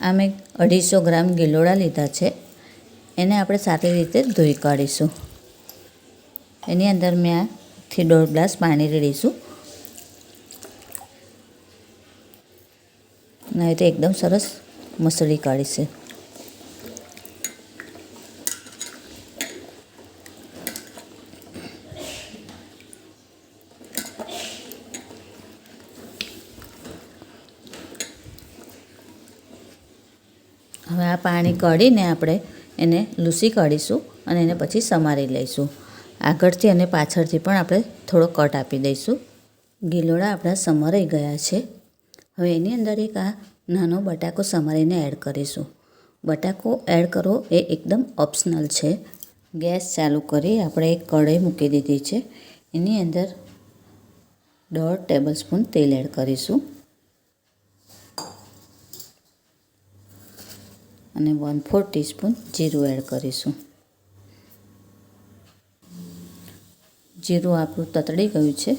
આ મેં અઢીસો ગ્રામ ગિલોડા લીધા છે. એને આપણે સારી રીતે ધોઈ કાઢીશું. એની અંદર મેં આથી દોઢ ગ્લાસ પાણી રેડીશું. નહીં તો એકદમ સરસ મસળી કાઢીશે. હવે આ પાણી કાઢીને આપણે એને લૂસી કાઢીશું અને એને પછી સમારી લઈશું. આગળથી અને પાછળથી પણ આપણે થોડો કટ આપી દઈશું. ગીલોડા આપણા સમારાઈ ગયા છે. હવે એની અંદર એક આ નાનો બટાકો સમારીને એડ કરીશું. બટાકો એડ કરવો એ એકદમ ઓપ્શનલ છે. ગેસ ચાલુ કરી આપણે એક કઢાઈ મૂકી દીધી છે. એની અંદર દોઢ ટેબલ સ્પૂન તેલ એડ કરીશું. અને વન ફોર ટીસ્પૂન જીરું એડ કરીશું. જીરું આપણું તતડી ગયું છે.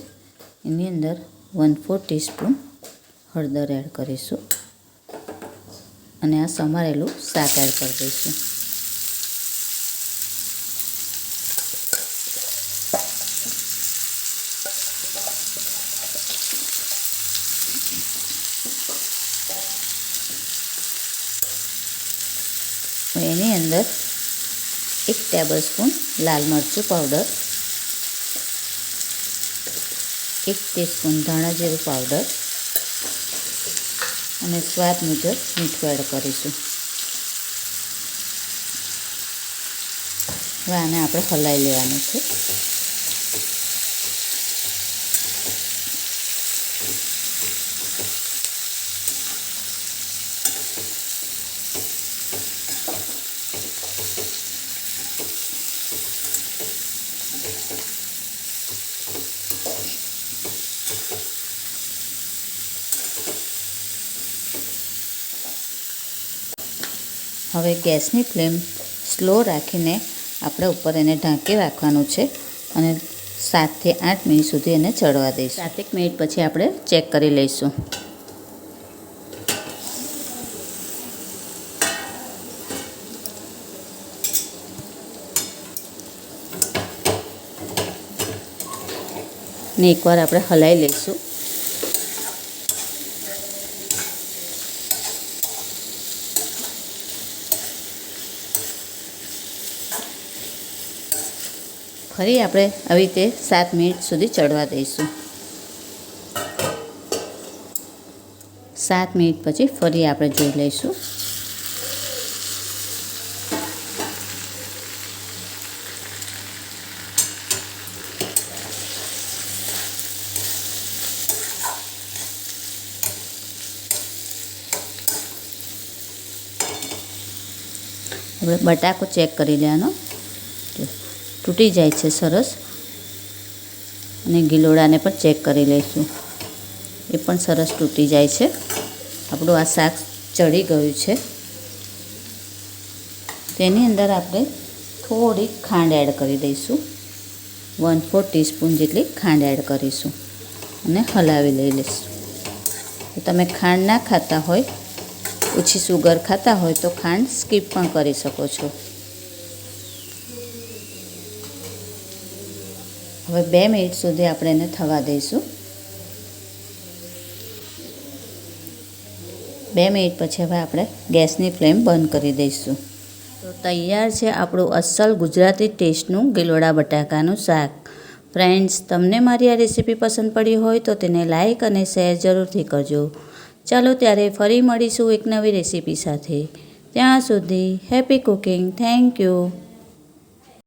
એની અંદર વન ફોર ટીસ્પૂન હળદર એડ કરીશું. અને આ સમારેલું શાક એડ કરી દઈશું. એની અંદર એક ટેબલ સ્પૂન લાલ મરચું પાવડર એક ટીસ્પૂન ધાણા જીરું પાવડર અને સ્વાદ મુજબ મીઠું એડ કરીશું. હવે આને આપણે હલાવી લેવાનું છે. હવે ગેસની ફ્લેમ સ્લો રાખીને આપણે ઉપર એને ઢાંકી રાખવાનું છે અને સાતથી આઠ મિનિટ સુધી એને ચડવા દઈશું. સાતેક મિનિટ પછી આપણે ચેક કરી લઈશું. ને એકવાર આપણે હલાવી લઈશું. ફરી આપણે આવી રીતે સાત મિનિટ સુધી ચડવા દઈશું. સાત મિનિટ પછી ફરી આપણે જોઈ લઈશું. આપણે બટાકો ચેક કરી લેવાનો. તૂટી જાય છે સરસ. અને ગિલોડાને પણ ચેક કરી લઈશું. એ પણ સરસ તૂટી જાય છે. આપણું આ શાક ચડી ગયું છે. તેની અંદર આપણે થોડી ખાંડ એડ કરી દઈશું. વન ફોર ટીસ્પૂન જેટલી ખાંડ એડ કરીશું અને હલાવી લઈ લઈશું. તમે ખાંડ ના ખાતા હોય, ઓછી સુગર ખાતા હોય તો ખાંડ સ્કીપ પણ કરી શકો છો. હવે બે મિનિટ સુધી આપણે એને થવા દઈશું. બે મિનિટ પછી હવે આપણે ગેસની ફ્લેમ બંધ કરી દઈશું. તો તૈયાર છે આપણું અસલ ગુજરાતી ટેસ્ટનું ગિલોડા બટાકાનું શાક. ફ્રેન્ડ્સ તમને મારી આ રેસીપી પસંદ પડી હોય તો તેને લાઇક અને શેર જરૂરથી કરજો. ચાલો ત્યારે ફરી મળીશું એક નવી રેસીપી સાથે. ત્યાં સુધી હેપી કુકિંગ થેન્ક યુ